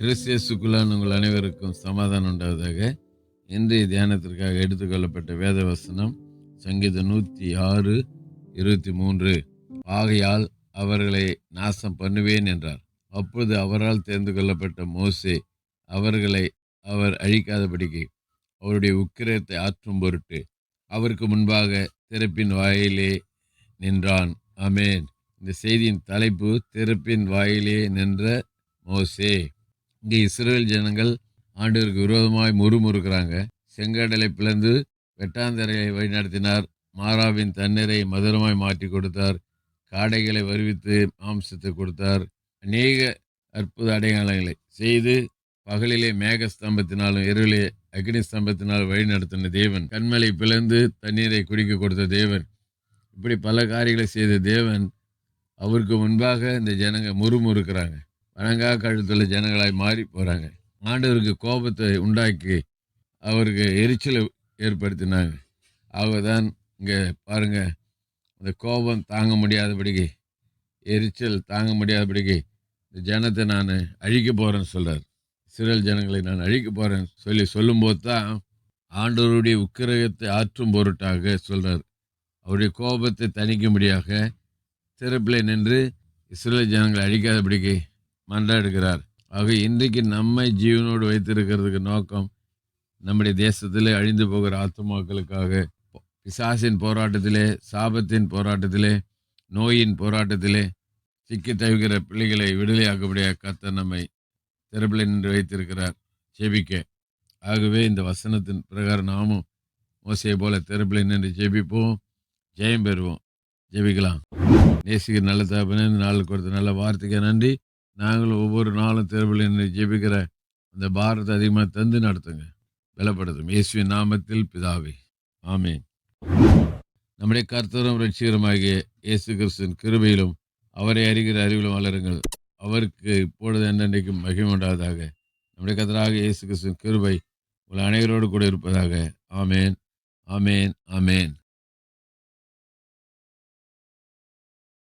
கிறிஸ்தியசுக்குள்ளான உங்கள் அனைவருக்கும் சமாதானம் உண்டாவதாக. இன்றைய தியானத்திற்காக எடுத்துக்கொள்ளப்பட்ட வேத வசனம் சங்கீதம் நூற்றி ஆறு இருபத்தி மூன்று. ஆகையால் அவர்களை நாசம் பண்ணுவேன் என்றார். அப்பொழுது அவரால் தேர்ந்து கொள்ளப்பட்ட மோசே அவர்களை அவர் அழிக்காதபடிக்கு அவருடைய உக்கிரத்தை ஆற்றும் பொருட்டு அவருக்கு முன்பாக திறப்பின் வாயிலே நின்றான். அமேன் இந்த செய்தியின் தலைப்பு திறப்பின் வாயிலே நின்ற மோசே. இங்கே இஸ்ரேல் ஜனங்கள் ஆண்டவருக்கு விரோதமாய் முறுமுறுக்கிறாங்க. செங்கடலை பிளந்து வெட்டாந்தரையை வழிநடத்தினார். மாறாவின் தண்ணீரை மதுரமாய் மாற்றி கொடுத்தார். காடைகளை வருவித்து மாம்சத்தை கொடுத்தார். அநேக அற்புத அடையாளங்களை செய்து பகலிலே மேக ஸ்தம்பத்தினாலும் இரவிலே அக்னி ஸ்தம்பத்தினால் வழி நடத்தின தேவன். கண்மலை பிளந்து தண்ணீரை குடிக்க கொடுத்த தேவன். இப்படி பல காரியங்களை செய்த தேவன் அவருக்கு முன்பாக இந்த ஜனங்க முறுமுறுக்கிறாங்க. வணங்கா கழுத்தில் ஜனங்களாய் மாறி போகிறாங்க ஆண்டவருக்கு கோபத்தை உண்டாக்கி அவருக்கு எரிச்சலை ஏற்படுத்தினாங்க. ஆகதான் இங்கே பாருங்கள் அந்த கோபம் தாங்க முடியாதபடிக்கு எரிச்சல் தாங்க முடியாதபடிக்கு இந்த ஜனத்தை நான் அழிக்க போகிறேன்னு சொல்கிறார் சிறல் ஜனங்களை நான் அழிக்க போகிறேன்னு சொல்லி சொல்லும்போது தான் ஆண்டவருடைய உக்கிரகத்தை ஆற்றும் பொருட்டாக சொல்கிறார் அவருடைய கோபத்தை தணிக்கும்படியாக சிறப்பில் நின்று இஸ்ரேல் ஜனங்களை அழிக்காதபடிக்கு மன்றாடுகிறார் ஆக இன்றைக்கு நம்மை ஜீவனோடு வைத்திருக்கிறதுக்கு நோக்கம் நம்முடைய தேசத்தில் அழிந்து போகிற ஆத்மாக்களுக்காக பிசாசின் போராட்டத்திலே சாபத்தின் போராட்டத்திலே நோயின் போராட்டத்திலே சிக்கி தவிக்கிற பிள்ளைகளை விடுதலையாக்கக்கூடிய கத்த நம்மை திறப்பில் நின்று வைத்திருக்கிறார். ஜெபிக்க. ஆகவே இந்த வசனத்தின் பிரகாரம் நாமும் மோசையை போல திறப்பில் நின்று ஜெபிப்போம். ஜெயம் பெறுவோம். ஜெபிக்கலாம். நேசிக்கிற நல்ல தகப்பனே இந்த நாளுக்கு கொடுத்த நல்ல வார்த்தைக்கு நன்றி. நாங்களும் ஒவ்வொரு நாளும் தேர்வில் நின்று ஜெபிக்கிற அந்த பாரத்தை அதிகமாக தந்து நடத்துங்க. பலப்படுத்தும். இயேசுவின் நாமத்தில் பிதாவே. ஆமீன். நம்முடைய கர்த்தரும் ரட்சிகரமாகிய இயேசு கிறிஸ்துவின் கிருபையிலும் அவரை அறிகிற அறிவிலும் வளருங்கள். அவருக்கு இப்பொழுது என்னென்றைக்கும் மகிமை உண்டாவதாக. நம்முடைய கர்த்தராக இயேசு கிறிஸ்துவின் கிருபை உள்ள அனைவரோடு கூட இருப்பதாக. ஆமேன். ஆமேன். ஆமேன்.